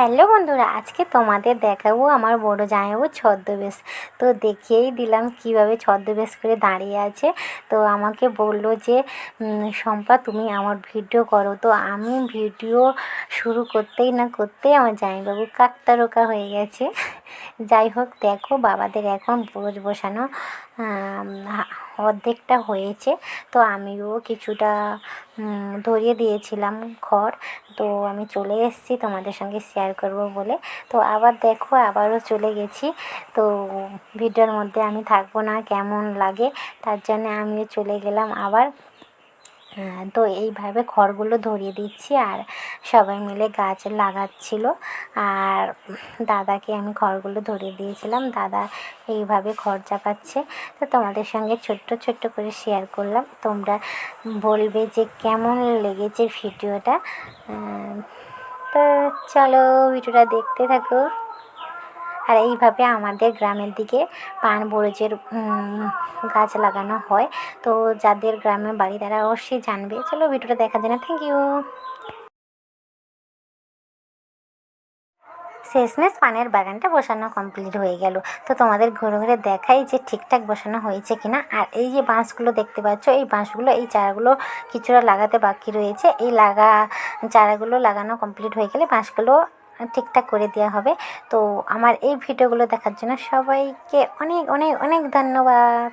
Hello বন্ধুরা, আজকে তোমাদের দেখাবো আমার বড় জামাইবাবু ছদ্মবেশ। তো দেখিয়েই দিলাম কীভাবে ছদ্মবেশ করে দাঁড়িয়ে আছে। তো আমাকে বলল যে শম্পা, তুমি আমার ভিডিও করো। তো আমি ভিডিও শুরু করতেই না করতেই আমার জামাইবাবু কাকতারকা হয়ে গেছে। যাই হোক, দেখো, বাবাদের এখন বোঝ বসানো অর্ধেকটা হয়েছে। তো আমিও কিছুটা ধরিয়ে দিয়েছিলাম খড় তো আমি চলে এসেছি তোমাদের সঙ্গে শেয়ার করব বলে। তো আবার দেখো, আবারও চলে গেছি। তো ভিডিওর মধ্যে আমি থাকব না, কেমন লাগে তার জন্য আমিও চলে গেলাম আবার। তো এইভাবে খড়গুলো ধরিয়ে দিচ্ছি আর সবাই মিলে গাছ লাগাচ্ছিল। আর দাদাকে আমি খড়গুলো ধরিয়ে দিয়েছিলাম। দাদা এইভাবে খড় চাপাচ্ছে। তো তোমাদের সঙ্গে ছোট্ট ছোট্ট করে শেয়ার করলাম। তোমরা বলবে যে কেমন লেগেছে ভিডিওটা তো চলো ভিডিওটা দেখতে থাকো। আর এইভাবে আমাদের গ্রামের দিকে পান বরজের গাছ লাগানো হয়। তো যাদের গ্রামে বাড়ি তারা অবশ্যই জানবে। চলো ভিডিওটা দেখার জন্য থ্যাংক ইউ শেষমেশ পানের বাগানটা বসানো কমপ্লিট হয়ে গেল। তো তোমাদের ঘুরে ঘুরে দেখাই যে ঠিকঠাক বসানো হয়েছে কিনা। আর এই যে বাঁশগুলো দেখতে পাচ্ছ, এই বাঁশগুলো, এই চারাগুলো কিছুটা লাগাতে বাকি রয়েছে। এই লাগা, চারাগুলো লাগানো কমপ্লিট হয়ে গেলে বাঁশগুলো ঠিকঠাক করে দেওয়া হবে। তো আমার এই ভিডিওগুলো দেখার জন্য সবাইকে অনেক অনেক অনেক ধন্যবাদ।